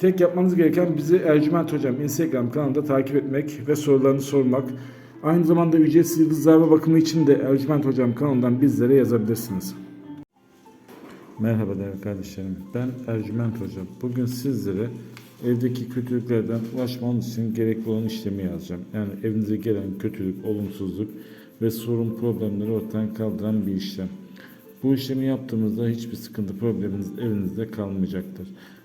Tek yapmanız gereken bizi Ercüment Hocam Instagram kanalında takip etmek ve sorularını sormak. Aynı zamanda ücretsiz yıldızlarma bakımı için de Ercüment Hocam kanalından bizlere yazabilirsiniz. Merhaba değerli kardeşlerim. Ben Ercüment Hocam. Bugün sizlere evdeki kötülüklerden ulaşmanız için gerekli olan işlemi yazacağım. Yani evinize gelen kötülük, olumsuzluk ve sorun problemleri ortadan kaldıran bir işlem. Bu işlemi yaptığımızda hiçbir sıkıntı probleminiz evinizde kalmayacaktır.